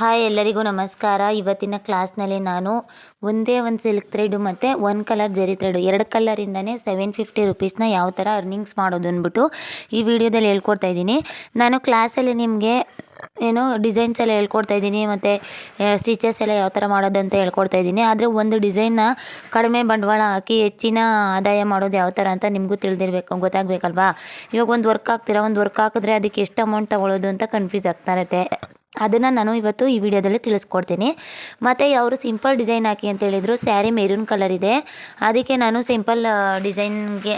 Hi ಎಲ್ಲರಿಗೂ ನಮಸ್ಕಾರ. ಇವತ್ತಿನ ಕ್ಲಾಸ್ನಲ್ಲಿ ನಾನು ಒಂದೇ ಒಂದು ಸಿಲ್ಕ್ ಥ್ರೆಡ್ ಮತ್ತು ಒನ್ ಕಲರ್ ಜರಿ ಥ್ರೆಡು ಎರಡು ಕಲರಿಂದನೇ ಸೆವೆನ್ ಫಿಫ್ಟಿ ರುಪೀಸ್ನ ಯಾವ ಥರ ಅರ್ನಿಂಗ್ಸ್ ಮಾಡೋದು ಅಂದ್ಬಿಟ್ಟು ಈ ವಿಡಿಯೋದಲ್ಲಿ ಹೇಳ್ಕೊಡ್ತಾ ಇದ್ದೀನಿ. ನಾನು ಕ್ಲಾಸಲ್ಲಿ ನಿಮಗೆ ಏನು ಡಿಸೈನ್ಸ್ ಎಲ್ಲ ಹೇಳ್ಕೊಡ್ತಾ ಇದ್ದೀನಿ, ಮತ್ತು ಸ್ಟಿಚಸ್ ಎಲ್ಲ ಯಾವ ಥರ ಮಾಡೋದು ಅಂತ ಹೇಳ್ಕೊಡ್ತಾ ಇದ್ದೀನಿ. ಆದರೆ ಒಂದು ಡಿಸೈನ್ನ ಕಡಿಮೆ ಬಂಡವಾಳ ಹಾಕಿ ಹೆಚ್ಚಿನ ಆದಾಯ ಮಾಡೋದು ಯಾವ ಥರ ಅಂತ ನಿಮಗೂ ತಿಳಿದಿರ್ಬೇಕು, ಗೊತ್ತಾಗಬೇಕಲ್ವಾ? ಇವಾಗ ಒಂದು ವರ್ಕ್ ಹಾಕ್ತೀರಾ? ಒಂದು ವರ್ಕ್ ಹಾಕಿದ್ರೆ ಅದಕ್ಕೆ ಎಷ್ಟು ಅಮೌಂಟ್ ತಗೊಳ್ಳೋದು ಅಂತ ಕನ್ಫ್ಯೂಸ್ ಆಗ್ತಾ ಇರುತ್ತೆ. ಅದನ್ನು ನಾನು ಇವತ್ತು ಈ ವಿಡಿಯೋದಲ್ಲಿ ತಿಳಿಸ್ಕೊಡ್ತೀನಿ. ಮತ್ತು ಅವರು ಸಿಂಪಲ್ ಡಿಸೈನ್ ಹಾಕಿ ಅಂತ ಹೇಳಿದರು, ಸ್ಯಾರಿ ಮೆರೂನ್ ಕಲರ್ ಇದೆ. ಅದಕ್ಕೆ ನಾನು ಸಿಂಪಲ್ ಡಿಸೈನ್ಗೆ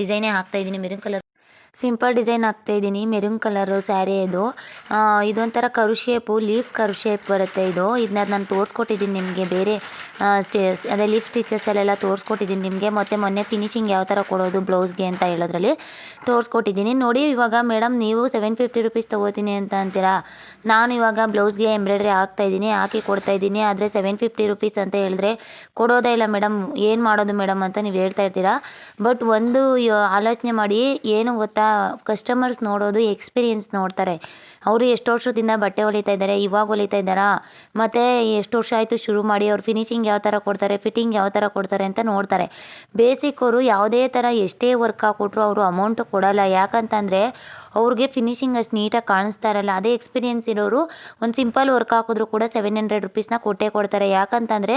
ಡಿಸೈನೇ ಹಾಕ್ತಾಯಿದ್ದೀನಿ ಮೆರೂನ್ ಕಲರ್ ಸಿಂಪಲ್ ಡಿಸೈನ್ ಹಾಕ್ತಾ ಇದ್ದೀನಿ. ಮೆರೂನ್ ಕಲರು, ಸ್ಯಾರಿ ಇದು. ಇದೊಂಥರ ಕರು ಶೇಪು ಲೀಫ್ ಕರು ಶೇಪ್ ಬರುತ್ತೆ ಇದು. ಇದನ್ನ ನಾನು ತೋರಿಸ್ಕೊಟ್ಟಿದ್ದೀನಿ ನಿಮಗೆ. ಬೇರೆ ಸ್ಟೇ, ಅದೇ ಲೀಫ್ ಸ್ಟಿಚಸ್ಸಲ್ಲೆಲ್ಲ ತೋರಿಸ್ಕೊಟ್ಟಿದ್ದೀನಿ ನಿಮಗೆ. ಮತ್ತು ಮೊನ್ನೆ ಫಿನಿಶಿಂಗ್ ಯಾವ ಥರ ಕೊಡೋದು ಬ್ಲೌಸ್ಗೆ ಅಂತ ಹೇಳೋದ್ರಲ್ಲಿ ತೋರಿಸ್ಕೊಟ್ಟಿದ್ದೀನಿ. ನೋಡಿ, ಇವಾಗ ಮೇಡಮ್ ನೀವು ಸೆವೆನ್ ಫಿಫ್ಟಿ ರುಪೀಸ್ ತೊಗೋತೀನಿ ಅಂತ ಅಂತೀರಾ? ನಾನು ಇವಾಗ ಬ್ಲೌಸ್ಗೆ ಎಂಬ್ರಾಯ್ಡ್ರಿ ಹಾಕ್ತಾಯಿದ್ದೀನಿ ಹಾಕಿ ಕೊಡ್ತಾಯಿದ್ದೀನಿ ಆದರೆ ಸೆವೆನ್ ಫಿಫ್ಟಿ ರುಪೀಸ್ ಅಂತ ಹೇಳಿದ್ರೆ ಕೊಡೋದೇ ಇಲ್ಲ ಮೇಡಮ್ ಏನು ಮಾಡೋದು ಮೇಡಮ್ ಅಂತ ನೀವು ಹೇಳ್ತಾ ಇರ್ತೀರಾ? ಬಟ್ ಒಂದು ಆಲೋಚನೆ ಮಾಡಿ. ಏನು ಗೊತ್ತಾ? ಕಸ್ಟಮರ್ಸ್ ನೋಡೋದು ಎಕ್ಸ್ಪೀರಿಯನ್ಸ್ ನೋಡ್ತಾರೆ. ಅವರು ಎಷ್ಟು ವರ್ಷದಿಂದ ಬಟ್ಟೆ ಹೊಲಿತಾ ಇದ್ದಾರೆ, ಇವಾಗ ಹೊಲಿತಾ ಇದ್ದಾರಾ? ಮತ್ತು ಎಷ್ಟು ವರ್ಷ ಆಯಿತು ಶುರು ಮಾಡಿ, ಅವ್ರು ಫಿನಿಶಿಂಗ್ ಯಾವ ಥರ ಕೊಡ್ತಾರೆ ಫಿಟ್ಟಿಂಗ್ ಯಾವ ಥರ ಕೊಡ್ತಾರೆ ಅಂತ ನೋಡ್ತಾರೆ. ಬೇಸಿಕ್ ಅವರು ಯಾವುದೇ ಥರ ಎಷ್ಟೇ ವರ್ಕ್ ಹಾಕ್ಕೊಟ್ರು ಅವರು ಅಮೌಂಟ್ ಕೊಡೋಲ್ಲ. ಯಾಕಂತಂದರೆ ಅವ್ರಿಗೆ ಫಿನಿಶಿಂಗ್ ಅಷ್ಟು ನೀಟಾಗಿ ಕಾಣಿಸ್ತಾ ಇರಲ್ಲ. ಅದೇ ಎಕ್ಸ್ಪೀರಿಯೆನ್ಸ್ ಇರೋರು ಒಂದು ಸಿಂಪಲ್ ವರ್ಕ್ ಹಾಕಿದ್ರು ಕೂಡ ಸೆವೆನ್ ಹಂಡ್ರೆಡ್ ರುಪೀಸ್ನ ಕೊಟ್ಟೇ ಕೊಡ್ತಾರೆ. ಯಾಕಂತಂದರೆ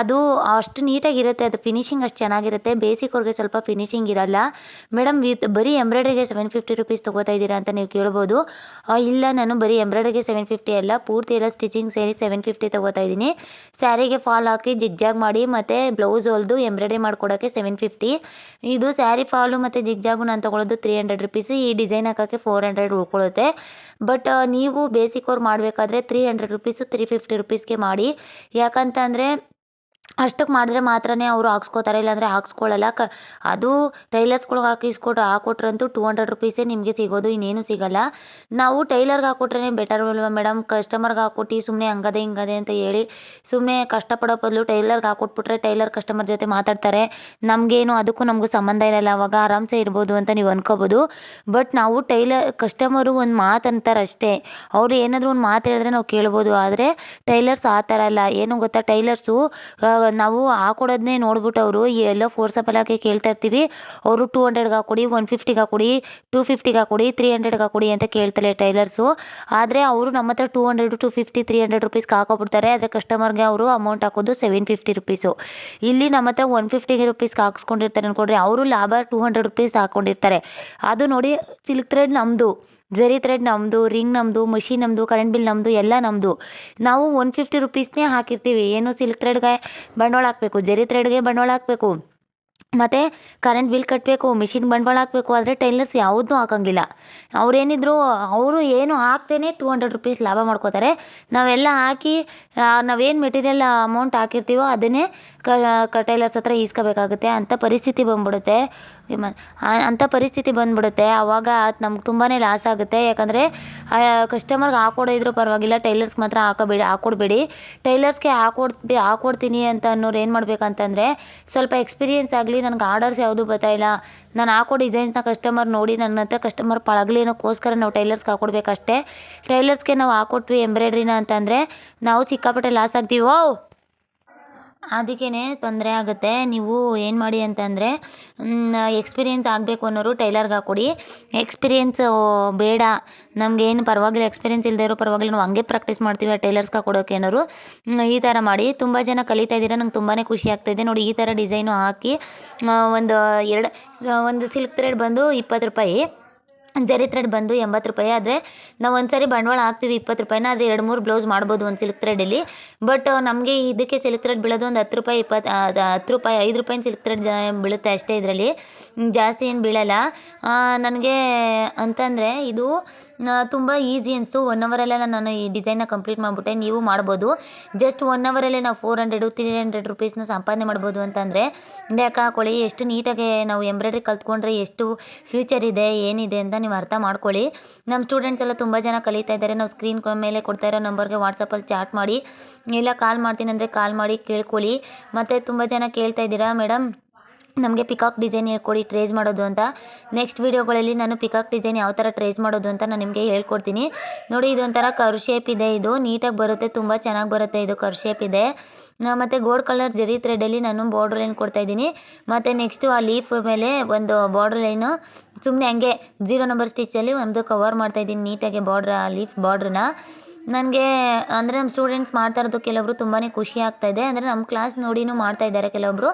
ಅದು ಅಷ್ಟು ನೀಟಾಗಿರುತ್ತೆ ಅದು ಫಿನಿಶಿಂಗ್ ಅಷ್ಟು ಚೆನ್ನಾಗಿರುತ್ತೆ. ಬೇಸಿಕ್ ಅವ್ರಿಗೆ ಸ್ವಲ್ಪ ಫಿನಿಶಿಂಗ್ ಇರಲ್ಲ. ಮೇಡಮ್ ವಿತ್ ಬರೀ ಎಂಬ್ರಾಯ್ಡ್ರಿಗೆ ಸೆವೆನ್ ಫಿಫ್ಟಿ ರುಪೀಸ್ ತೊಗೋತಾ ಇದ್ದೀರಾ ಅಂತ ನೀವು ಕೇಳ್ಬೋದು. ಇಲ್ಲ, ನಾನು ಬರೀ ಎಂಬ್ರಾಯ್ಡ್ರಿಗೆ ಸೆವೆನ್ ಫಿಫ್ಟಿ ಅಲ್ಲ. ಪೂರ್ತಿ ಎಲ್ಲ ಸ್ಟಿಚಿಂಗ್ ಸೇರಿ ಸೆವೆನ್ ಫಿಫ್ಟಿ ತೊಗೋತಾ ಇದ್ದೀನಿ. ಸ್ಯಾರಿಗೆ ಫಾಲ್ ಹಾಕಿ ಜಿಗ್ಜಾಗ್ ಮಾಡಿ ಮತ್ತು ಬ್ಲೌಸ್ ಹೊಲಿದು ಎಂಬ್ರಾಯ್ಡ್ರಿ ಮಾಡ್ಕೊಡೋಕ್ಕೆ ಸೆವೆನ್ ಫಿಫ್ಟಿ ಇದು ಸ್ಯಾರಿ ಫಾಲು ಮತ್ತು ಜಿಗ್ಜಾಗು ನಾನು ತೊಗೊಳೋದು ತ್ರೀ ಹಂಡ್ರೆಡ್ ರುಪೀಸು ಈ ಡಿಸೈನ್ ಹಾಕೋಕ್ಕೆ ಫೋರ್ ಹಂಡ್ರೆಡ್ ಉಳ್ಕೊಳ್ಳುತ್ತೆ. ಬಟ್ ನೀವು ಬೇಸಿಕ್ ಅವ್ರು ಮಾಡಬೇಕಾದ್ರೆ three hundred rupees three fifty ರುಪೀಸ್ಗೆ ಮಾಡಿ. ಯಾಕಂತಂದರೆ ಅಷ್ಟಕ್ಕೆ ಮಾಡಿದ್ರೆ ಮಾತ್ರನೇ ಅವರು ಹಾಕ್ಸ್ಕೊತಾರೆ, ಇಲ್ಲಾಂದರೆ ಹಾಕ್ಸ್ಕೊಳ್ಳಲ್ಲ ಕ, ಅದು ಟೈಲರ್ಸ್ಗಳ್ಗೆ ಹಾಕಿಸ್ಕೊಟ್ರೆ ಹಾಕೊಟ್ರಂತೂ ಟೂ ಹಂಡ್ರೆಡ್ ರುಪೀಸೇ ನಿಮಗೆ ಸಿಗೋದು, ಇನ್ನೇನು ಸಿಗಲ್ಲ. ನಾವು ಟೈಲರ್ಗೆ ಹಾಕ್ಕೊಟ್ರೆ ಬೆಟರ್ ಅಲ್ವಾ ಮೇಡಮ್ ಕಸ್ಟಮರ್ಗೆ ಹಾಕ್ಕೊಟ್ಟು ಸುಮ್ಮನೆ ಹಂಗದೆ ಹಿಂಗದೆ ಅಂತ ಹೇಳಿ ಸುಮ್ಮನೆ ಕಷ್ಟಪಡೋ ಬದಲು ಟೈಲರ್ಗೆ ಹಾಕ್ಕೊಟ್ಬಿಟ್ರೆ ಟೈಲರ್ ಕಸ್ಟಮರ್ ಜೊತೆ ಮಾತಾಡ್ತಾರೆ. ನಮಗೇನು, ಅದಕ್ಕೂ ನಮಗೂ ಸಂಬಂಧ ಇರಲ್ಲ, ಅವಾಗ ಆರಾಮ್ಸೆ ಇರ್ಬೋದು ಅಂತ ನೀವು ಅನ್ಕೋಬೋದು. ಬಟ್ ನಾವು ಟೈಲರ್ ಕಸ್ಟಮರು ಒಂದು ಮಾತು ಅಂತಾರೆ ಅಷ್ಟೇ. ಅವರು ಏನಾದರೂ ಒಂದು ಮಾತು ಹೇಳಿದ್ರೆ ನಾವು ಕೇಳ್ಬೋದು, ಆದರೆ ಟೈಲರ್ಸ್ ಆ ಥರ ಅಲ್ಲ. ಏನು ಗೊತ್ತಾ, ಟೈಲರ್ಸು ನಾವು ಹಾಕೊಡೋದನ್ನೇ ನೋಡ್ಬಿಟ್ಟು ಅವರು ಎಲ್ಲೋ ಫೋರ್ಸಪಲ್ ಹಾಕಿ ಕೇಳ್ತಾ ಇರ್ತೀವಿ. ಅವರು ಟೂ ಹಂಡ್ರೆಡ್ಗೆ ಹಾಕೊಡಿ ಒನ್ ಫಿಫ್ಟಿಗೆ ಹಾಕೊಡಿ ಟೂ ಫಿಫ್ಟಿಗೆ ಹಾಕೊಡಿ ತ್ರೀ ಹಂಡ್ರೆಡ್ಗೆ ಹಾಕೊಡಿ ಅಂತ ಕೇಳ್ತಾರೆ ಟೈಲರ್ಸು. ಆದರೆ ಅವರು ನಮ್ಮ ಹತ್ರ two hundred two fifty three hundred ರುಪೀಸ್ಗೆ ಹಾಕೊಬಿಡ್ತಾರೆ. ಆದರೆ ಕಸ್ಟಮರ್ಗೆ ಅವರು ಅಮೌಂಟ್ ಹಾಕೋದು ಸೆವೆನ್ ಫಿಫ್ಟಿ ರುಪೀಸು ಇಲ್ಲಿ ನಮ್ಮ ಹತ್ರ ಒನ್ ಫಿಫ್ಟಿಗೆ ರುಪೀಸ್ಗೆ ಹಾಕ್ಸ್ಕೊಂಡಿರ್ತಾರೆ ಅನ್ಕೊಡ್ರಿ, ಅವರು ಲಾಭ ಟೂ ಹಂಡ್ರೆಡ್ ರುಪೀಸ್ ಹಾಕ್ಕೊಂಡಿರ್ತಾರೆ ಅದು ನೋಡಿ ಸಿಲ್ಕ್ ಥ್ರೆಡ್ ನಮ್ಮದು ಜರಿ ಥ್ರೆಡ್ ನಮ್ಮದು ರಿಂಗ್ ನಮ್ಮದು ಮಷೀನ್ ನಮ್ಮದು ಕರೆಂಟ್ ಬಿಲ್ ನಮ್ಮದು ಎಲ್ಲ ನಮ್ಮದು ನಾವು ಒನ್ ಫಿಫ್ಟಿ ರುಪೀಸ್ನೇ ಹಾಕಿರ್ತೀವಿ. ಏನು ಸಿಲ್ಕ್ ಥ್ರೆಡ್ಗೆ ಬಂಡವಾಳ ಹಾಕಬೇಕು, ಜರಿ ಥ್ರೆಡ್ಗೆ ಬಂಡವಾಳ ಹಾಕಬೇಕು. ಮತ್ತು ಕರೆಂಟ್ ಬಿಲ್ ಕಟ್ಟಬೇಕು ಮಿಷಿನ್ ಬಂಡವಾಳ ಹಾಕಬೇಕು. ಆದರೆ ಟೈಲರ್ಸ್ ಯಾವುದೂ ಹಾಕೋಂಗಿಲ್ಲ. ಅವ್ರೇನಿದ್ರು, ಅವರು ಏನು ಹಾಕ್ತೇನೆ ಟೂ ಹಂಡ್ರೆಡ್ ರುಪೀಸ್ ಲಾಭ ಮಾಡ್ಕೋತಾರೆ. ನಾವೆಲ್ಲ ಹಾಕಿ ನಾವೇನು ಮೆಟೀರಿಯಲ್ ಅಮೌಂಟ್ ಹಾಕಿರ್ತೀವೋ ಅದನ್ನೇ ಕ ಟೈಲರ್ಸ್ ಹತ್ರ ಈಸ್ಕೋಬೇಕಾಗುತ್ತೆ ಅಂಥ ಪರಿಸ್ಥಿತಿ ಬಂದ್ಬಿಡುತ್ತೆ. ಅಂಥ ಪರಿಸ್ಥಿತಿ ಬಂದ್ಬಿಡುತ್ತೆ. ಆವಾಗ ನಮ್ಗೆ ತುಂಬಾ ಲಾಸ್ ಆಗುತ್ತೆ. ಯಾಕಂದರೆ ಕಸ್ಟಮರ್ಗೆ ಹಾಕೊಡೋದ್ರು ಪರವಾಗಿಲ್ಲ. ಟೈಲರ್ಸ್ಗೆ ಮಾತ್ರ ಹಾಕೋಬೇಡಿ ಹಾಕ್ಕೊಡ್ಬೇಡಿ ಟೈಲರ್ಸ್ಗೆ ಹಾಕೊಡ್ತಿ ಹಾಕ್ಕೊಡ್ತೀನಿ ಅಂತ ಅನ್ನೋರು ಏನು ಮಾಡಬೇಕಂತಂದರೆ, ಸ್ವಲ್ಪ ಎಕ್ಸ್ಪೀರಿಯೆನ್ಸ್ ಆಗಲಿ, ನನಗೆ ಆರ್ಡರ್ಸ್ ಯಾವುದು ಬರ್ತಾಯಿಲ್ಲ ನಾನು ಹಾಕೋ ಡಿಸೈನ್ಸ್ನ ಕಸ್ಟಮರ್ ನೋಡಿ ನನ್ನ ಹತ್ರ ಕಸ್ಟಮರ್ ಪಳಗಲಿ ಅನ್ನೋಕ್ಕೋಸ್ಕರ ನಾವು ಟೈಲರ್ಸ್ಗೆ ಹಾಕ್ಕೊಡ್ಬೇಕಷ್ಟೇ ಟೈಲರ್ಸ್ಗೆ ನಾವು ಹಾಕೊಟ್ವಿ ಎಂಬ್ರಾಯ್ಡ್ರಿನ ಅಂತಂದರೆ, ನಾವು ಸಿಕ್ಕಾಪಟ್ಟೆ ಲಾಸ್ ಆಗ್ತೀವಿ? ಅದಕ್ಕೇ ತೊಂದರೆ ಆಗುತ್ತೆ. ನೀವು ಏನು ಮಾಡಿ ಅಂತಂದರೆ ಎಕ್ಸ್ಪೀರಿಯೆನ್ಸ್ ಆಗಬೇಕು ಅನ್ನೋರು ಟೈಲರ್ಗೆ ಹಾಕ್ಕೊಡಿ ಎಕ್ಸ್ಪೀರಿಯೆನ್ಸ್ ಬೇಡ. ನಮಗೇನು ಪರವಾಗಿಲ್ಲ ಎಕ್ಸ್ಪೀರಿಯೆನ್ಸ್ ಇಲ್ಲದೆ ಇರೋ ಪರವಾಗಿಲ್ಲ, ನಾವು ಹಂಗೆ ಪ್ರಾಕ್ಟೀಸ್ ಮಾಡ್ತೀವಿ ಆ ಟೈಲರ್ಸ್ಗೆ ಕೊಡೋಕೆ ಅನ್ನೋರು. ಈ ಥರ ಮಾಡಿ. ತುಂಬ ಜನ ಕಲಿತಾ ಇದ್ದೀರಾ, ನಂಗೆ ತುಂಬಾ ಖುಷಿ ಆಗ್ತಾಯಿದೆ ನೋಡಿ, ಈ ಥರ ಡಿಸೈನು ಹಾಕಿ ಒಂದು, ಎರಡು ಒಂದು ಸಿಲ್ಕ್ ಥ್ರೆಡ್ ಬಂದು ಇಪ್ಪತ್ತು ರೂಪಾಯಿ. ಜರಿ ಥ್ರೆಡ್ ಬಂದು ಎಂಬತ್ತು ರೂಪಾಯಿ ಆದರೆ ನಾವು ಒಂದು ಸಾರಿ ಬಂಡವಾಳ ಹಾಕ್ತೀವಿ ಇಪ್ಪತ್ತು ರೂಪಾಯಿನ, ಆದರೆ ಎರಡು ಮೂರು ಬ್ಲೌಸ್ ಮಾಡ್ಬೋದು ಒಂದು ಸಿಲ್ಕ್ ಥ್ರೆಡಲ್ಲಿ ಬಟ್ ನಮಗೆ ಇದಕ್ಕೆ ಸಿಲ್ಕ್ ಥ್ರೆಡ್ ಬೀಳೋದು ಒಂದು ಹತ್ತು ರೂಪಾಯಿ ಇಪ್ಪತ್ತು ಹತ್ತು ರೂಪಾಯಿ, ಐದು ರೂಪಾಯಿ ಸಿಲ್ಕ್ ಥ್ರೆಡ್ ಬೀಳುತ್ತೆ ಅಷ್ಟೇ ಇದರಲ್ಲಿ. ಜಾಸ್ತಿ ಏನು ಬೀಳಲ್ಲ. ನನಗೆ ಅಂತಂದರೆ ಇದು ತುಂಬ ಈಸಿ ಅನಿಸ್ತು. ಒನ್ ಅವರಲ್ಲೆಲ್ಲ ನಾನು ಈ ಡಿಸೈನ್ನ ಕಂಪ್ಲೀಟ್ ಮಾಡಿಬಿಟ್ಟೆ. ನೀವು ಮಾಡ್ಬೋದು. ಜಸ್ಟ್ ಒನ್ ಅವರಲ್ಲೇ ನಾವು ಫೋರ್ ಹಂಡ್ರೆಡು ತ್ರೀ ಹಂಡ್ರೆಡ್ ರುಪೀಸ್ನ ಸಂಪಾದನೆ ಮಾಡ್ಬೋದು ಅಂತಂದರೆ ಲೆಕ್ಕ ಹಾಕೊಳ್ಳಿ ಎಷ್ಟು ನೀಟಾಗಿ ನಾವು ಎಂಬ್ರಾಯ್ಡ್ರಿ ಕಲ್ತ್ಕೊಂಡ್ರೆ ಎಷ್ಟು ಫ್ಯೂಚರ್ ಇದೆ, ಏನಿದೆ ಅಂತ ಅರ್ಥ ಮಾಡ್ಕೊಳ್ಳಿ. ನಮ್ಮ ಸ್ಟೂಡೆಂಟ್ಸ್ ಎಲ್ಲ ತುಂಬ ಜನ ಕಲಿತಾ ಇದ್ದಾರೆ. ನಾವು ಸ್ಕ್ರೀನ್ ಮೇಲೆ ಕೊಡ್ತಾ ಇರೋ ನಂಬರ್ಗೆ ವಾಟ್ಸಪ್ಪಲ್ಲಿ ಚಾಟ್ ಮಾಡಿ. ಇಲ್ಲ ಕಾಲ್ ಮಾಡ್ತೀನಿ ಅಂದರೆ ಕಾಲ್ ಮಾಡಿ ಕೇಳ್ಕೊಳ್ಳಿ. ಮತ್ತು ತುಂಬ ಜನ ಕೇಳ್ತಾ ಇದ್ದೀರಾ ಮೇಡಮ್ ನಮಗೆ ಪಿಕಾಕ್ ಡಿಸೈನ್ ಹೇಳ್ಕೊಡಿ ಟ್ರೇಸ್ ಮಾಡೋದು ಅಂತ. ನೆಕ್ಸ್ಟ್ ವೀಡಿಯೋಗಳಲ್ಲಿ ನಾನು ಪಿಕಾಕ್ ಡಿಸೈನ್ ಯಾವ ಥರ ಟ್ರೇಸ್ ಮಾಡೋದು ಅಂತ ನಾನು ನಿಮಗೆ ಹೇಳ್ಕೊಡ್ತೀನಿ. ನೋಡಿ, ಇದೊಂಥರ ಕರ್ ಶೇಪ್ ಇದೆ ಇದು. ನೀಟಾಗಿ ಬರುತ್ತೆ, ತುಂಬ ಚೆನ್ನಾಗಿ ಬರುತ್ತೆ ಇದು ಕರ್ ಶೇಪ್ ಇದೆ. ಮತ್ತು ಗೋಲ್ಡ್ ಕಲರ್ ಜರಿ ಥ್ರೆಡಲ್ಲಿ ನಾನು ಬಾರ್ಡ್ರ್ ಲೈನ್ ಕೊಡ್ತಾ ಇದ್ದೀನಿ. ಮತ್ತು ನೆಕ್ಸ್ಟು ಆ ಲೀಫ್ ಮೇಲೆ ಒಂದು ಬಾರ್ಡ್ರ್ ಲೈನು ಸುಮ್ಮನೆ ಹಂಗೆ ಜೀರೋ ನಂಬರ್ ಸ್ಟಿಚ್ಚಲ್ಲಿ ಒಂದು ಕವರ್ ಮಾಡ್ತಾ ಇದ್ದೀನಿ. ನೀಟಾಗಿ ಬಾರ್ಡ್ರ್ ಲೀಫ್ ಬಾರ್ಡ್ರನ್ನ ನನಗೆ, ಅಂದರೆ ನಮ್ಮ ಸ್ಟೂಡೆಂಟ್ಸ್ ಮಾಡ್ತಾ ಇರೋದು ಕೆಲವರು ತುಂಬಾ ಖುಷಿ ಆಗ್ತಾ ಇದೆ. ಅಂದರೆ ನಮ್ಮ ಕ್ಲಾಸ್ ನೋಡಿನೂ ಮಾಡ್ತಾ ಇದ್ದಾರೆ ಕೆಲವೊಬ್ಬರು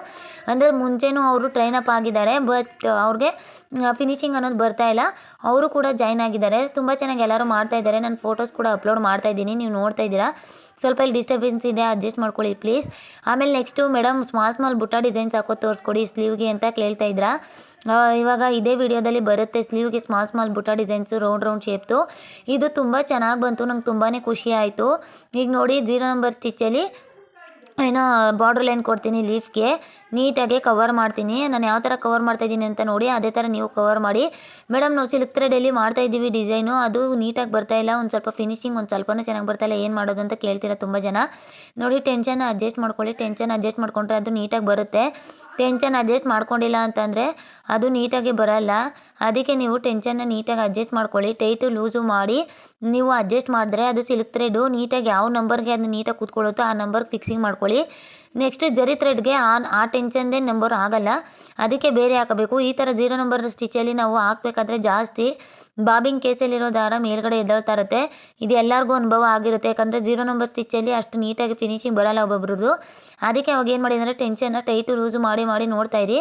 ಅಂದರೆ ಮುಂಚೆನೂ ಅವರು ಟ್ರೈನ್ ಅಪ್ ಆಗಿದ್ದಾರೆ ಬಟ್ ಅವ್ರಿಗೆ ಫಿನಿಶಿಂಗ್ ಅನ್ನೋದು ಬರ್ತಾ ಇಲ್ಲ. ಅವರು ಕೂಡ ಜಾಯ್ನ್ ಆಗಿದ್ದಾರೆ. ತುಂಬ ಚೆನ್ನಾಗಿ ಎಲ್ಲರೂ ಮಾಡ್ತಾ ಇದ್ದಾರೆ. ನಾನು ಫೋಟೋಸ್ ಕೂಡ ಅಪ್ಲೋಡ್ ಮಾಡ್ತಾ ಇದ್ದೀನಿ. ನೀವು ನೋಡ್ತಾ ಇದ್ದೀರಾ? ಸ್ವಲ್ಪ ಇಲ್ಲಿ ಡಿಸ್ಟರ್ಬೆನ್ಸ್ ಇದೆ ಅಡ್ಜಸ್ಟ್ ಮಾಡ್ಕೊಳ್ಳಿ ಪ್ಲೀಸ್ ಆಮೇಲೆ ನೆಕ್ಸ್ಟು ಮೇಡಮ್ ಸ್ಮಾಲ್ ಸ್ಮಾಲ್ ಬುಟ್ಟ ಡಿಸೈನ್ಸ್ ಹಾಕೋ ತೋರಿಸ್ಕೊಡಿ ಸ್ಲೀವ್ಗೆ ಅಂತ ಕೇಳ್ತಾ ಇದ್ರಾ? ಇವಾಗ ಇದೇ ವಿಡಿಯೋದಲ್ಲಿ ಬರುತ್ತೆ ಸ್ಲೀವ್ಗೆ ಸ್ಮಾಲ್ ಸ್ಮಾಲ್ ಬುಟ್ಟ ಡಿಸೈನ್ಸು ರೌಂಡ್ ರೌಂಡ್ ಶೇಪ್ತು ಇದು ತುಂಬ ಚೆನ್ನಾಗಿ ಬಂತು, ನಂಗೆ ತುಂಬಾ ಖುಷಿ ಆಯಿತು. ಈಗ ನೋಡಿ ಜೀರೋ ನಂಬರ್ ಸ್ಟಿಚ್ಚಲ್ಲಿ ಏನೋ ಬಾರ್ಡ್ರ್ ಲೈನ್ ಕೊಡ್ತೀನಿ ಲೀಫ್ಗೆ ನೀಟಾಗಿ ಕವರ್ ಮಾಡ್ತೀನಿ. ನಾನು ಯಾವ ಥರ ಕವರ್ ಮಾಡ್ತಾ ಇದ್ದೀನಿ ಅಂತ ನೋಡಿ ಅದೇ ಥರ ನೀವು ಕವರ್ ಮಾಡಿ. ಮೇಡಮ್ ನಾವು ಸಿಲ್ಕ್ ಥ್ರೆಡಲ್ಲಿ ಮಾಡ್ತಾ ಇದ್ದೀವಿ ಡಿಸೈನು ಅದು ನೀಟಾಗಿ ಬರ್ತಾ ಇಲ್ಲ. ಒಂದು ಸ್ವಲ್ಪ ಫಿನಿಶಿಂಗ್ ಒಂದು ಸ್ವಲ್ಪನೂ ಚೆನ್ನಾಗಿ ಬರ್ತಾ ಇಲ್ಲ. ಏನು ಮಾಡೋದು ಅಂತ ಕೇಳ್ತೀರಾ ತುಂಬ ಜನ. ನೋಡಿ ಟೆನ್ಷನ್ ಅಡ್ಜಸ್ಟ್ ಮಾಡ್ಕೊಳ್ಳಿ. ಟೆನ್ಷನ್ ಅಡ್ಜಸ್ಟ್ ಮಾಡ್ಕೊಂಡ್ರೆ ಅದು ನೀಟಾಗಿ ಬರುತ್ತೆ. ಟೆನ್ಷನ್ ಅಡ್ಜಸ್ಟ್ ಮಾಡ್ಕೊಂಡಿಲ್ಲ ಅಂತಂದರೆ ಅದು ನೀಟಾಗಿ ಬರಲ್ಲ. ಅದಕ್ಕೆ ನೀವು ಟೆನ್ಷನ್ನ ನೀಟಾಗಿ ಅಡ್ಜಸ್ಟ್ ಮಾಡ್ಕೊಳ್ಳಿ. ಟೈಟು, ಲೂಸು ಮಾಡಿ ನೀವು ಅಡ್ಜಸ್ಟ್ ಮಾಡಿದ್ರೆ ಅದು ಸಿಲ್ಕ್ ಥ್ರೆಡು ನೀಟಾಗಿ ಯಾವ ನಂಬರ್ಗೆ ಅದು ನೀಟಾಗಿ ಕೂತ್ಕೊಳ್ಳುತ್ತೋ ಆ ನಂಬರ್ಗೆ ಫಿಕ್ಸಿಂಗ್ ಮಾಡ್ಕೊಳ್ಳಿ. ನೆಕ್ಸ್ಟ್ ಜರಿ ಥ್ರೆಡ್ಗೆ ಆ ಆ ಟೆನ್ಷನ್ದೇ ನಂಬರ್ ಆಗಲ್ಲ. ಅದಕ್ಕೆ ಬೇರೆ ಹಾಕಬೇಕು. ಈ ಥರ ಜೀರೋ ನಂಬರ್ ಸ್ಟಿಚಲ್ಲಿ ನಾವು ಹಾಕ್ಬೇಕಾದ್ರೆ ಜಾಸ್ತಿ ಬಾಬಿಂಗ್ ಕೇಸಲ್ಲಿರೋ ದಾರ ಮೇಲ್ಗಡೆ ಎದ್ದೇಳ್ತಾ ಇರುತ್ತೆ. ಇದು ಎಲ್ಲರಿಗೂ ಅನುಭವ ಆಗಿರುತ್ತೆ. ಯಾಕಂದರೆ ಜೀರೋ ನಂಬರ್ ಸ್ಟಿಚ್ಚಲ್ಲಿ ಅಷ್ಟು ನೀಟಾಗಿ ಫಿನಿಶಿಂಗ್ ಬರಲ್ಲ ಒಬ್ಬೊಬ್ರದ್ದು. ಅದಕ್ಕೆ ಅವಾಗ ಏನು ಮಾಡಿ ಅಂದರೆ ಟೆನ್ಷನ್ನ ಟೈಟು, ಲೂಸು ಮಾಡಿ ಮಾಡಿ ನೋಡ್ತಾ ಇರಿ.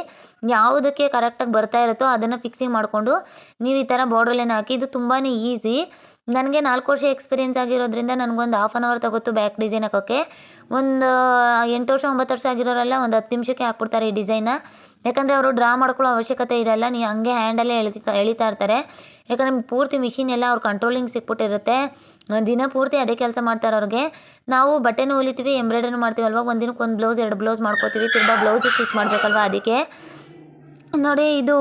ಯಾವುದಕ್ಕೆ ಕರೆಕ್ಟಾಗಿ ಬರ್ತಾ ಇರುತ್ತೋ ಅದನ್ನು ಫಿಕ್ಸಿಂಗ್ ಮಾಡಿಕೊಂಡು ನೀವು ಈ ಥರ ಬಾರ್ಡರ್ ಲೈನ್ ಹಾಕಿ, ಇದು ತುಂಬಾ ಈಸಿ ನನಗೆ ನಾಲ್ಕು ವರ್ಷ ಎಕ್ಸ್ಪೀರಿಯೆನ್ಸ್ ಆಗಿರೋದ್ರಿಂದ ನನಗೊಂದು ಹಾಫ್ ಆನ್ ಅವರ್ ತಗೋತು ಬ್ಯಾಕ್ ಡಿಸೈನ್ ಹಾಕೋಕ್ಕೆ ಒಂದು ಎಂಟು ವರ್ಷ, ಒಂಬತ್ತು ವರ್ಷ ಆಗಿರೋರೆಲ್ಲ ಒಂದು ಹತ್ತು ನಿಮಿಷಕ್ಕೆ ಹಾಕ್ಬಿಡ್ತಾರೆ ಈ ಡಿಸೈನ್ನ ಯಾಕಂದರೆ ಅವರು ಡ್ರಾ ಮಾಡ್ಕೊಳ್ಳೋ ಅವಶ್ಯಕತೆ ಇರಲ್ಲ ನೀವು ಹಂಗೆ ಹ್ಯಾಂಡಲ್ಲೇ ಎಳಿತಾ ಎಳಿತಾ ಇರ್ತಾರೆ. ಯಾಕಂದರೆ ಪೂರ್ತಿ ಮಿಷಿನ್ ಎಲ್ಲ ಅವ್ರ ಕಂಟ್ರೋಲಿಂಗ್ ಸಿಕ್ಬಿಟ್ಟಿರುತ್ತೆ. ದಿನ ಪೂರ್ತಿ ಅದೇ ಕೆಲಸ ಮಾಡ್ತಾರೆ ಅವ್ರಿಗೆ ನಾವು ಬಟ್ಟೆನೂ ಹೊಲಿತೀವಿ ಎಂಬ್ರಾಯ್ಡ್ರಿನೂ ಮಾಡ್ತೀವಲ್ವ ಒಂದು ದಿನಕ್ಕೆ ಒಂದು ಬ್ಲೌಸ್ ಎರಡು ಬ್ಲೌಸ್ ಮಾಡ್ಕೋತೀವಿ ತಿರ್ಗಾ ಬ್ಲೌಸ್ ಸ್ಟಿಚ್ ಮಾಡಬೇಕಲ್ವ ಅದಕ್ಕೆ. ನೋಡಿ, ಇದು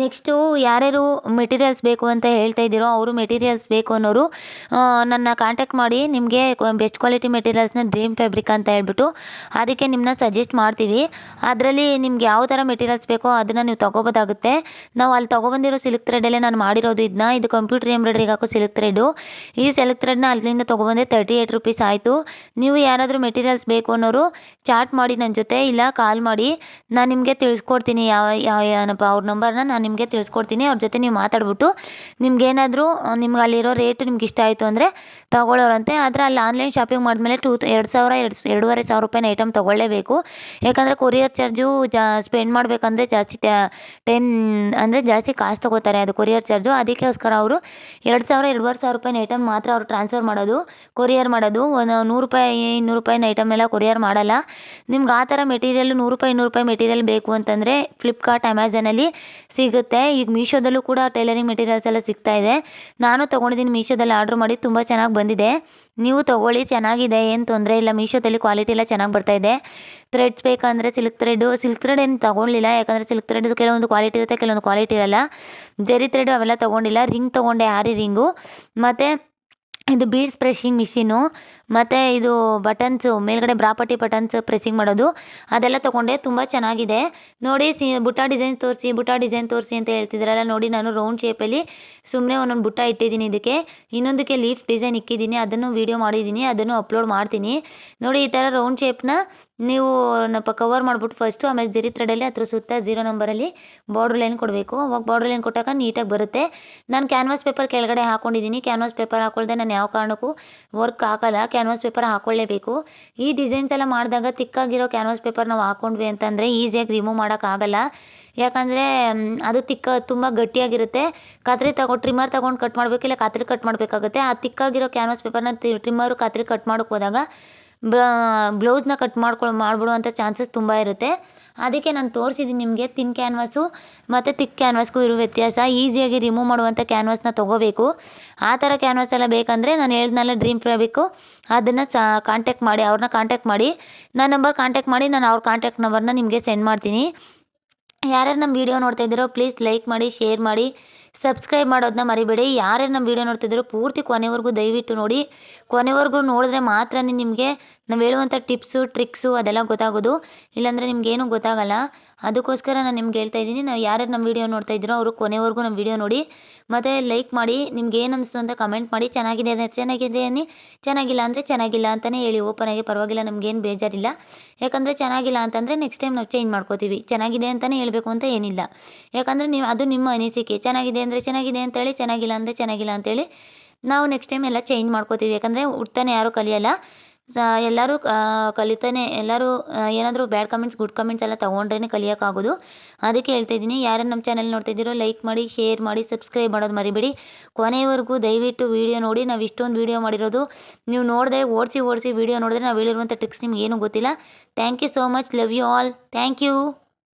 ನೆಕ್ಸ್ಟು ಯಾರ್ಯಾರು ಮೆಟೀರಿಯಲ್ಸ್ ಬೇಕು ಅಂತ ಹೇಳ್ತಾ ಇದ್ದೀರೋ ಅವರು ಮೆಟೀರಿಯಲ್ಸ್ ಬೇಕು ಅನ್ನೋರು ನನ್ನ ಕಾಂಟ್ಯಾಕ್ಟ್ ಮಾಡಿ ನಿಮಗೆ ಬೆಸ್ಟ್ ಕ್ವಾಲಿಟಿ ಮೆಟೀರಿಯಲ್ಸ್ನ ಡ್ರೀಮ್ ಫ್ಯಾಬ್ರಿಕ್ ಅಂತ ಹೇಳ್ಬಿಟ್ಟು ಅದಕ್ಕೆ ನಿಮ್ಮನ್ನ ಸಜೆಸ್ಟ್ ಮಾಡ್ತೀವಿ. ಅದರಲ್ಲಿ ನಿಮ್ಗೆ ಯಾವ ಥರ ಮೆಟೀರಿಯಲ್ಸ್ ಬೇಕೋ ಅದನ್ನು ನೀವು ತೊಗೋಬೋದಾಗುತ್ತೆ. ನಾವು ಅಲ್ಲಿ ತೊಗೊಬಂದಿರೋ ಸಿಲ್ಕ್ ಥ್ರೆಡಲ್ಲೇ ನಾನು ಮಾಡಿರೋದು ಇದನ್ನ ಇದು ಕಂಪ್ಯೂಟರ್ ಎಂಬ್ರಾಯ್ಡ್ರಿಗೆ ಹಾಕೋ ಸಿಲ್ಕ್ ಥ್ರೆಡು ಈ ಸಿಲ್ಕ್ ಥ್ರೆಡ್ನ ಅಲ್ಲಿಂದ ತೊಗೊಬಂದೆ ತರ್ಟಿ ಏಯ್ಟ್ ರುಪೀಸ್ ಆಯಿತು. ನೀವು ಯಾರಾದರೂ ಮೆಟೀರಿಯಲ್ಸ್ ಬೇಕು ಅನ್ನೋರು ಚಾಟ್ ಮಾಡಿ ನನ್ನ ಜೊತೆ, ಇಲ್ಲ ಕಾಲ್ ಮಾಡಿ. ನಾನು ನಿಮಗೆ ತಿಳಿಸ್ಕೊಡ್ತೀನಿ ಯಾವ ಯಾವ, ಏನಪ್ಪ ಅವ್ರ ನಂಬರ್ನ ನಾನು ನಿಮಗೆ ತಿಳಿಸ್ಕೊಡ್ತೀನಿ. ಅವ್ರ ಜೊತೆ ನೀವು ಮಾತಾಡ್ಬಿಟ್ಟು ನಿಮ್ಗೇನಾದರೂ ನಿಮ್ಗೆ ಅಲ್ಲಿರೋ ರೇಟ್ ನಿಮ್ಗೆ ಇಷ್ಟ ಆಯಿತು ಅಂದರೆ ತಗೊಳ್ಳೋರಂತೆ. ಆದರೆ ಅಲ್ಲಿ ಆನ್ಲೈನ್ ಶಾಪಿಂಗ್ ಮಾಡಿದ್ಮೇಲೆ ಟೂ ಎರಡು ಸಾವಿರ, ಎರಡು ಎರಡೂವರೆ ಸಾವಿರ ರೂಪಾಯಿನ ಐಟಮ್ ತೊಗೊಳ್ಳೇಬೇಕು. ಯಾಕಂದರೆ ಕೊರಿಯರ್ ಚಾರ್ಜು ಜಾ ಸ್ಪೆಂಡ್ ಮಾಡಬೇಕಂದ್ರೆ ಜಾಸ್ತಿ ಟೆನ್ ಅಂದರೆ ಜಾಸ್ತಿ ಕಾಸು ತೊಗೋತಾರೆ ಅದು ಕೊರಿಯರ್ ಚಾರ್ಜು ಅದಕ್ಕೋಸ್ಕರ ಅವರು ಎರಡು ಸಾವಿರ, ಎರಡುವರೆ ಸಾವಿರ ರೂಪಾಯಿನ ಐಟಮ್ ಮಾತ್ರ ಅವರು ಟ್ರಾನ್ಸ್ಫರ್ ಮಾಡೋದು ಕೊರಿಯರ್ ಮಾಡೋದು. ಒಂದು ನೂರು ರೂಪಾಯಿ, ಇನ್ನೂರು ರೂಪಾಯಿನ ಐಟಮ್ ಎಲ್ಲ ಕೊರಿಯರ್ ಮಾಡಲ್ಲ. ನಿಮ್ಗೆ ಆ ಥರ ಮೆಟೀರಿಯಲ್ ನೂರು ರೂಪಾಯಿ, ಇನ್ನೂರು ರೂಪಾಯಿ ಮೆಟೀರಿಯಲ್ ಬೇಕು ಅಂತಂದರೆ ಫ್ಲಿಪ್ಕಾರ್ಟ್ ಅಮೆಝಾನಲ್ಲಿ ಸಿಗುತ್ತೆ. ಈಗ ಮೀಶೋದಲ್ಲೂ ಕೂಡ ಟೈಲರಿಂಗ್ ಮೆಟೀರಿಯಲ್ಸ್ ಎಲ್ಲ ಸಿಗ್ತಾ ಇದೆ. ನಾನು ತೊಗೊಂಡಿದ್ದೀನಿ ಮೀಶೋದಲ್ಲಿ ಆರ್ಡ್ರ್ ಮಾಡಿ ತುಂಬ ಚೆನ್ನಾಗಿ ಬಂದಿದೆ. ನೀವು ತೊಗೊಳ್ಳಿ, ಚೆನ್ನಾಗಿದೆ, ಏನು ತೊಂದರೆ ಇಲ್ಲ, ಮೀಶೋದಲ್ಲಿ ಕ್ವಾಲಿಟಿ ಎಲ್ಲ ಚೆನ್ನಾಗಿ ಬರ್ತಾ ಇದೆ. ಥ್ರೆಡ್ಸ್ ಬೇಕಂದರೆ ಸಿಲ್ಕ್ ಥ್ರೆಡು ಸಿಲ್ಕ್ ಥ್ರೆಡ್ ಏನು ತೊಗೊಳ್ಳಿಲ್ಲ ಯಾಕಂದರೆ ಸಿಲ್ಕ್ ಥ್ರೆಡ್ ಕೆಲವೊಂದು ಕ್ವಾಲಿಟಿ ಇರುತ್ತೆ, ಕೆಲವೊಂದು ಕ್ವಾಲಿಟಿ ಇರಲ್ಲ. ಜರಿ ಥ್ರೆಡ್ ಅವೆಲ್ಲ ತೊಗೊಂಡಿಲ್ಲ ರಿಂಗ್ ತೊಗೊಂಡೆ ಆರಿ ರಿಂಗು ಮತ್ತು ಇದು ಬೀಡ್ಸ್ ಪ್ರೆಷಿಂಗ್ ಮಿಷಿನು ಮತ್ತು ಇದು ಬಟನ್ಸು ಮೇಲ್ಗಡೆ ಬ್ರಾಪಟ್ಟಿ ಬಟನ್ಸ್ ಪ್ರೆಸ್ಸಿಂಗ್ ಮಾಡೋದು, ಅದೆಲ್ಲ ತೊಗೊಂಡೆ, ತುಂಬ ಚೆನ್ನಾಗಿದೆ. ನೋಡಿ, ಸಿ, ಬುಟ್ಟ ಡಿಸೈನ್ ತೋರಿಸಿ, ಬುಟ್ಟ ಡಿಸೈನ್ ತೋರಿಸಿ ಅಂತ ಹೇಳ್ತಿದ್ರಲ್ಲ, ನೋಡಿ ನಾನು ರೌಂಡ್ ಶೇಪಲ್ಲಿ ಸುಮ್ಮನೆ ಒಂದೊಂದು ಬುಟ್ಟ ಇಟ್ಟಿದ್ದೀನಿ ಇದಕ್ಕೆ. ಇನ್ನೊಂದಕ್ಕೆ ಲೀಫ್ ಡಿಸೈನ್ ಇಕ್ಕಿದ್ದೀನಿ, ಅದನ್ನು ವೀಡಿಯೋ ಮಾಡಿದ್ದೀನಿ, ಅದನ್ನು ಅಪ್ಲೋಡ್ ಮಾಡ್ತೀನಿ. ನೋಡಿ, ಈ ಥರ ರೌಂಡ್ ಶೇಪ್ನ ನೀವು ಕವರ್ ಮಾಡಿಬಿಟ್ಟು ಫಸ್ಟು ಆಮೇಲೆ ಜರಿ ಥ್ರೆಡಲ್ಲಿ ಅದ್ರ ಸುತ್ತ ಜೀರೋ ನಂಬರಲ್ಲಿ ಬಾರ್ಡ್ರ್ ಲೈನ್ ಕೊಡಬೇಕು. ಅವಾಗ ಬಾರ್ಡ್ರ್ ಲೈನ್ ಕೊಟ್ಟಾಗ ನೀಟಾಗಿ ಬರುತ್ತೆ. ನಾನು ಕ್ಯಾನ್ವಾಸ್ ಪೇಪರ್ ಕೆಳಗಡೆ ಹಾಕೊಂಡಿದ್ದೀನಿ. ಕ್ಯಾನ್ವಾಸ್ ಪೇಪರ್ ಹಾಕೊಳ್ದೆ, ನಾನು ಯಾವ ಕಾರಣಕ್ಕೂ ವರ್ಕ್ ಹಾಕಲ್ಲ ಕ್ಯಾನ್ವಾಸ್ ಪೇಪರ್ ಹಾಕೊಳ್ಳೇಬೇಕು. ಈ ಡಿಸೈನ್ಸ್ ಎಲ್ಲ ಮಾಡಿದಾಗ ತಿಕ್ಕಾಗಿರೋ ಕ್ಯಾನ್ವಾಸ್ ಪೇಪರ್ ನಾವು ಹಾಕೊಂಡ್ವಿ ಅಂತಂದರೆ ಈಸಿಯಾಗಿ ರಿಮೂವ್ ಮಾಡೋಕ್ಕಾಗಲ್ಲ ಯಾಕಂದರೆ ಅದು ತಿಕ್ಕ, ತುಂಬ ಗಟ್ಟಿಯಾಗಿರುತ್ತೆ. ಕತ್ರಿ ತಗೊಂಡು ಟ್ರಿಮ್ಮರ್ ತಗೊಂಡು ಕಟ್ ಮಾಡಬೇಕು ಇಲ್ಲ ಕತ್ರಿ ಕಟ್ ಮಾಡಬೇಕಾಗುತ್ತೆ. ಆ ತಿಕ್ಕಾಗಿರೋ ಕ್ಯಾನ್ವಾಸ್ ಪೇಪರ್ನ ಟ್ರಿಮ್ಮರು ಕತ್ರಿ ಕಟ್ ಮಾಡೋಕ್ಕೆ ಹೋದಾಗ ಬ್ಲೌಸ್ನ ಕಟ್ ಮಾಡ್ಕೊಳ್ಳೋ ಮಾಡಿಬಿಡುವಂಥ ಚಾನ್ಸಸ್ ತುಂಬ ಇರುತ್ತೆ. ಅದಕ್ಕೆ ನಾನು ತೋರಿಸಿದ್ದೀನಿ ನಿಮಗೆ ತಿನ್ ಕ್ಯಾನ್ವಾಸು ಮತ್ತು ತಿಕ್ ಕ್ಯಾನ್ವಾಸ್ಗೂ ಇರೋ ವ್ಯತ್ಯಾಸ ಈಸಿಯಾಗಿ ರಿಮೂವ್ ಮಾಡುವಂಥ ಕ್ಯಾನ್ವಾಸ್ನ ತೊಗೋಬೇಕು. ಆ ಥರ ಕ್ಯಾನ್ವಾಸ್ ಎಲ್ಲ ಬೇಕಂದರೆ ನಾನು ಹೇಳ್ದ್ನಲ್ಲ ಡ್ರೀಮ್ ಫ್ಯಾಬ್ರಿಕ್ಕು ಅದನ್ನು ಸಹ ಕಾಂಟ್ಯಾಕ್ಟ್ ಮಾಡಿ ಅವ್ರನ್ನ ಕಾಂಟ್ಯಾಕ್ಟ್ ಮಾಡಿ ನನ್ನ ನಂಬರ್ ಕಾಂಟ್ಯಾಕ್ಟ್ ಮಾಡಿ, ನಾನು ಅವ್ರ ಕಾಂಟ್ಯಾಕ್ಟ್ ನಂಬರ್ನ ನಿಮಗೆ ಸೆಂಡ್ ಮಾಡ್ತೀನಿ. ಯಾರ್ಯಾರು ನಮ್ಮ ವೀಡಿಯೋ ನೋಡ್ತಾ ಇದ್ದೀರೋ ಪ್ಲೀಸ್ ಲೈಕ್ ಮಾಡಿ ಶೇರ್ ಮಾಡಿ ಸಬ್ಸ್ಕ್ರೈಬ್ ಮಾಡೋದನ್ನ ಮರಿಬೇಡಿ. ಯಾರ್ಯಾರು ನಮ್ಮ ವೀಡಿಯೋ ನೋಡ್ತಿದ್ದೀರೋ ಪೂರ್ತಿ ಕೊನೆವರೆಗೂ ದಯವಿಟ್ಟು ನೋಡಿ. ಕೊನೆವರೆಗೂ ನೋಡಿದ್ರೆ ಮಾತ್ರ ನಿಮಗೆ ನಾವು ಹೇಳುವಂಥ ಟಿಪ್ಸು ಟ್ರಿಕ್ಸು ಅದೆಲ್ಲ ಗೊತ್ತಾಗೋದು. ಇಲ್ಲಾಂದರೆ ನಿಮಗೇನು ಗೊತ್ತಾಗಲ್ಲ. ಅದಕ್ಕೋಸ್ಕರ ನಾನು ನಿಮ್ಗೆ ಹೇಳ್ತಾ ಇದ್ದೀನಿ, ನಾವು ಯಾರ್ಯಾರು ನಮ್ಮ ವೀಡಿಯೋ ನೋಡ್ತಾ ಇದ್ದೀರೋ ಅವರು ಕೊನೆವರೆಗೂ ನಮ್ಮ ವೀಡಿಯೋ ನೋಡಿ, ಮತ್ತು ಲೈಕ್ ಮಾಡಿ, ನಿಮ್ಗೆ ಏನು ಅನಿಸ್ತು ಅಂತ ಕಮೆಂಟ್ ಮಾಡಿ, ಚೆನ್ನಾಗಿದೆ ಅಂದರೆ ಚೆನ್ನಾಗಿದೆ ಅನ್ನಿ, ಚೆನ್ನಾಗಿಲ್ಲ ಅಂದರೆ ಚೆನ್ನಾಗಿಲ್ಲ ಅಂತಲೇ ಹೇಳಿ ಆಗಿ ಪರವಾಗಿಲ್ಲ ನಮಗೇನು ಬೇಜಾರಿಲ್ಲ. ಯಾಕಂದರೆ ಚೆನ್ನಾಗಿಲ್ಲ ಅಂತಂದರೆ ನೆಕ್ಸ್ಟ್ ಟೈಮ್ ನಾವು ಚೇಂಜ್ ಮಾಡ್ಕೋತೀವಿ, ಚೆನ್ನಾಗಿದೆ ಅಂತಲೇ ಹೇಳಬೇಕು ಅಂತ ಏನಿಲ್ಲ. ಯಾಕಂದರೆ ನೀವು, ಅದು ನಿಮ್ಮ ಅನಿಸಿಕೆ, ಚೆನ್ನಾಗಿದೆ ಅಂದರೆ ಚೆನ್ನಾಗಿದೆ ಅಂತೇಳಿ ಚೆನ್ನಾಗಿಲ್ಲ ಅಂದರೆ ಚೆನ್ನಾಗಿಲ್ಲ ಅಂತೇಳಿ ನಾವು ನೆಕ್ಸ್ಟ್ ಟೈಮ್ ಎಲ್ಲ ಚೇಂಜ್ ಮಾಡ್ಕೋತೀವಿ. ಯಾಕಂದರೆ ಹುಡ್ತಾನೆ ಯಾರೂ ಕಲಿಯಲ್ಲ. ಎಲ್ಲರೂ ಕಲಿತಾನೆ, ಎಲ್ಲರೂ ಏನಾದರೂ ಬ್ಯಾಡ್ ಕಮೆಂಟ್ಸ್ ಗುಡ್ ಕಮೆಂಟ್ಸ್ ಎಲ್ಲ ತೊಗೊಂಡ್ರೇ ಕಲಿಯೋಕ್ಕಾಗೋದು. ಅದಕ್ಕೆ ಹೇಳ್ತಾ ಇದ್ದೀನಿ ಯಾರು ನಮ್ಮ ಚಾನಲ್ ನೋಡ್ತಾ ಇದ್ದೀರೋ ಲೈಕ್ ಮಾಡಿ ಶೇರ್ ಮಾಡಿ ಸಬ್ಸ್ಕ್ರೈಬ್ ಮಾಡೋದು ಮರಿಬೇಡಿ. ಕೊನೆಯವರೆಗೂ ದಯವಿಟ್ಟು ವೀಡಿಯೋ ನೋಡಿ, ನಾವು ಇಷ್ಟೊಂದು ವೀಡಿಯೋ ಮಾಡಿರೋದು. ನೀವು ನೋಡದೆ ಓಡಿಸಿ ಓಡಿಸಿ ವೀಡಿಯೋ ನೋಡಿದ್ರೆ ನಾವು ಹೇಳಿರುವಂಥ ಟ್ರಿಕ್ಸ್ ನಿಮ್ಗೆ ಏನೂ ಗೊತ್ತಿಲ್ಲ. Thank you so much love you all thank you